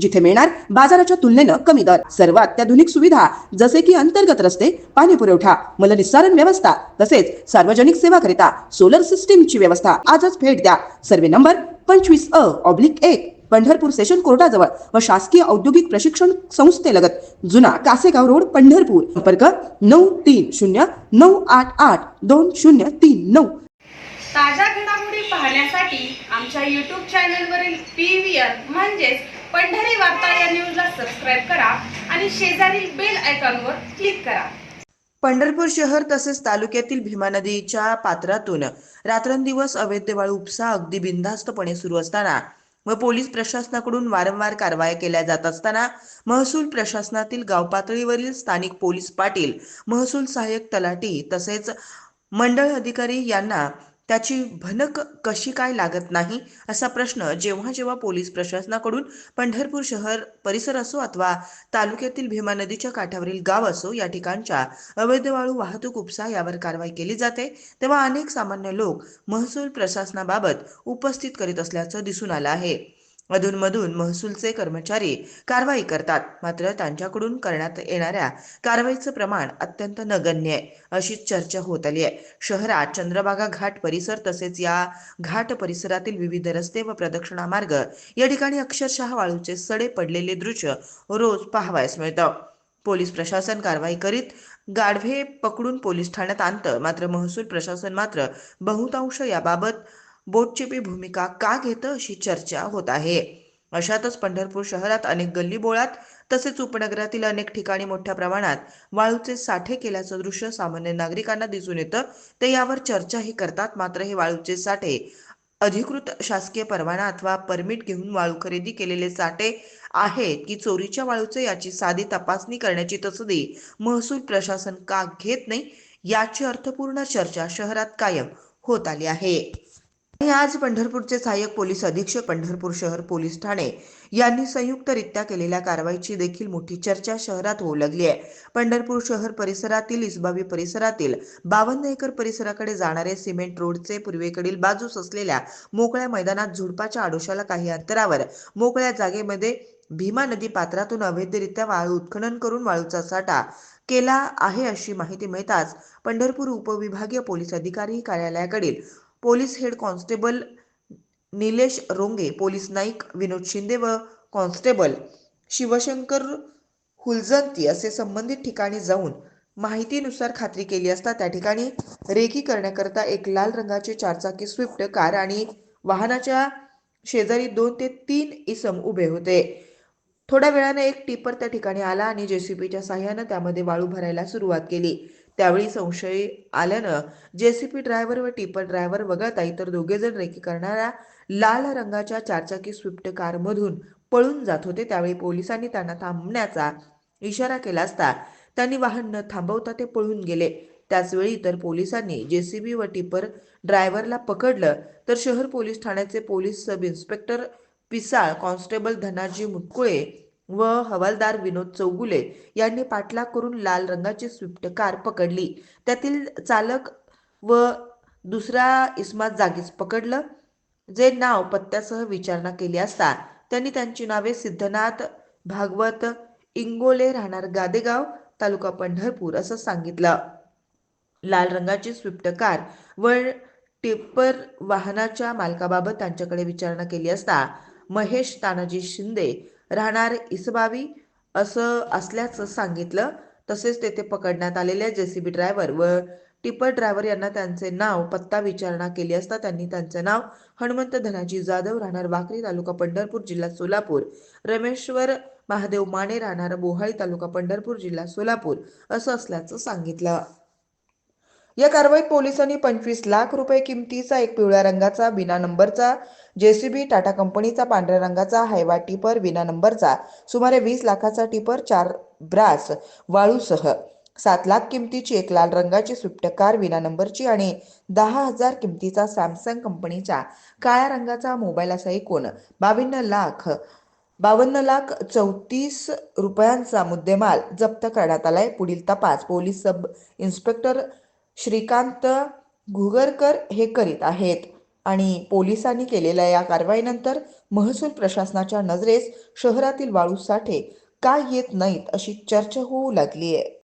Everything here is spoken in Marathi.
जिथे मिळणार बाजाराच्या तुलनेनं कमी दर. सर्व अत्याधुनिक सुविधा जसे की अंतर्गत रस्ते पाणी पुरवठा मलनिस्सारण व्यवस्था तसेच सार्वजनिक सेवाकरिता सोलर सिस्टीमची व्यवस्था आजच भेट द्या. सर्वे नंबर पंचवीस अ ऑब्लिक एक पंढरपूर सेशन कोर्टाजवळ व शासकीय औद्योगिक प्रशिक्षण संस्थेलगत जुना कासेगाव रोड पंढरपूर. संपर्क नऊ तीन शून्य नऊ आठ आठ दोन शून्य तीन नऊ. ताज्या घडामोडी पाहण्यासाठी आमच्या युट्यूब चॅनलवरील पी व्ही आर म्हणजेच पंढरी वार्ता या न्यूजला सबस्क्राईब करा आणि शेजारील बेल आयकॉनवर क्लिक करा. पंढरपूर शहर तसेच तालुक्यातील भीमा नदीच्या पात्रातून रात्रंदिवस अवैध वाळू उपसा अगदी बिनधास्तपणे सुरू असताना व पोलीस प्रशासनाकडून वारंवार कारवाया केल्या जात असताना महसूल प्रशासनातील गाव पातळीवरील स्थानिक पोलीस पाटील महसूल सहाय्यक तलाठी तसेच मंडळ अधिकारी यांना त्याची भनक कशी काय लागत नाही असा प्रश्न जेव्हा जेव्हा पोलीस प्रशासनाकडून पंढरपूर शहर परिसर असो अथवा तालुक्यातील भीमा नदीच्या काठावरील गाव असो या ठिकाणच्या अवैध वाळू वाहतूक उपसा यावर कारवाई केली जाते तेव्हा अनेक सामान्य लोक महसूल प्रशासनाबाबत उपस्थित करीत असल्याचं दिसून आलं आहे. अधूनमधून महसूलचे कर्मचारी कारवाई करतात. मात्र त्यांच्याकडून करण्यात येणाऱ्या कारवाईचं प्रमाण अत्यंत नगण्य आहे अशीच चर्चा होत आली आहे. शहरात चंद्रभागा घाट परिसर तसेच या घाट परिसरातील विविध रस्ते व प्रदक्षिणा मार्ग या ठिकाणी अक्षरशः वाळूचे सडे पडलेले दृश्य रोज पाहावयास मिळतं. पोलीस प्रशासन कारवाई करीत गाढवे पकडून पोलीस ठाण्यात आणतं. मात्र महसूल प्रशासन मात्र बहुतांश याबाबत बोटचिपी भूमिका का घेतं अशी चर्चा होत आहे. अशातच पंढरपूर शहरात अनेक गल्ली बोळात तसेच उपनगरातील अनेक ठिकाणी मोठ्या प्रमाणात वाळूचे साठे केल्याचं दृश्य सामान्य नागरिकांना दिसून येतं. ते यावर चर्चाही करतात. मात्र हे वाळूचे साठे अधिकृत शासकीय परवाना अथवा परमिट घेऊन वाळू खरेदी केलेले साठे आहेत की चोरीच्या वाळूचे याची साधी तपासणी करण्याची तसदी महसूल प्रशासन का घेत नाही याची अर्थपूर्ण चर्चा शहरात कायम होत आली आहे. आज पंढरपूरचे सहाय्यक पोलीस अधीक्षक पंढरपूर शहर पोलीस ठाणे यांनी संयुक्तरित्या केलेल्या कारवाईची देखील मोठी चर्चा शहरात होऊ लागली आहे. पंढरपूर शहर परिसरातील इसबावी परिसरातील बावन्न एकर परिसराकडे जाणारे सिमेंट रोडचे पूर्वेकडील बाजूस असलेल्या मोकळ्या मैदानात झुडपाच्या आडोशाला काही अंतरावर मोकळ्या जागेमध्ये भीमा नदी पात्रातून अवैधरित्या वाळू उत्खनन करून वाळूचा साठा केला आहे अशी माहिती मिळताच पंढरपूर उपविभागीय पोलीस अधिकारी कार्यालयाकडील police head constable Nilesh Ronge police Naik Vinod Shinde व कॉन्स्टेबल शिवशंकर हुलजंती असे संबंधित ठिकाणी जाऊन माहितीनुसार खात्री केली असता त्या ठिकाणी रेकी करण्याकरता एक लाल रंगाची चारचाकी स्विफ्ट कार आणि वाहनाच्या शेजारी दोन ते तीन इसम उभे होते. थोड्या वेळाने एक टिपर त्या ठिकाणी आला आणि जेसीबीच्या साह्यानं त्यामध्ये वाळू भरायला सुरुवात केली. त्यावेळी संशय आल्यानं जेसीपी ड्रायव्हर व टिपर ड्रायव्हर वगळता इतर दोघे जण रेकी करणाऱ्या लाल रंगाच्या चारचाकी स्विफ्ट कारमधून पळून जात होते. त्यावेळी पोलिसांनी त्यांना थांबण्याचा इशारा केला असता त्यांनी वाहन न थांबवता ते पळून गेले. त्याचवेळी इतर पोलिसांनी जेसीबी व टिपर ड्रायव्हरला पकडलं तर शहर पोलीस ठाण्याचे police sub inspector Pisal constable Dhanaji Mutkule व हवालदार विनोद चौगुले यांनी पाठलाग करून लाल रंगाची स्विफ्ट कार पकडली. त्यातील चालक व दुसरा इस्मात जागीच पकडलं जे नाव पत्त्यासह विचारणा केली असता. त्यांनी त्यांची नावे सिद्धनाथ भागवत इंगोले राहणार गादेगाव तालुका पंढरपूर असं सांगितलं. लाल रंगाची स्विफ्ट कार व टिप्पर वाहनाच्या मालकाबाबत त्यांच्याकडे विचारणा केली असता. महेश तानाजी शिंदे राहणार इसबावी असं असल्याचं सांगितलं. तसेच तेथे पकडण्यात आलेल्या जेसीबी ड्रायव्हर व टिपर ड्रायव्हर यांना त्यांचे नाव पत्ता विचारणा केली असता त्यांनी त्यांचे नाव हनुमंत धनाजी जाधव राहणार वाकरी तालुका पंढरपूर जिल्हा सोलापूर रमेश्वर महादेव माने राहणार बोहाळी तालुका पंढरपूर जिल्हा सोलापूर असं असल्याचं सांगितलं. या कारवाईत पोलिसांनी पंचवीस लाख रुपये किमतीचा एक पिवळ्या रंगाचा विना नंबरचा जेसीबी टाटा कंपनीचा पांढऱ्या रंगाचा हायवा टिपर विना नंबरचा सुमारे वीस लाखाचा टिपर चार ब्रास वाळूसह. सात लाख किमतीची एक लाल रंगाची स्विफ्ट कार विना नंबरची आणि दहा हजार किमतीचा सॅमसंग कंपनीचा काळ्या रंगाचा मोबाईल असा एकूण बावन्न लाख बावन्न लाख चौतीस रुपयांचा मुद्देमाल जप्त करण्यात आलाय. पुढील तपास police sub inspector Shrikant Ghugarkar हे करीत आहेत. आणि पोलिसांनी केलेल्या या कारवाईनंतर महसूल प्रशासनाच्या नजरेस शहरातील वाळू साठे का येत नाहीत अशी चर्चा होऊ लागली आहे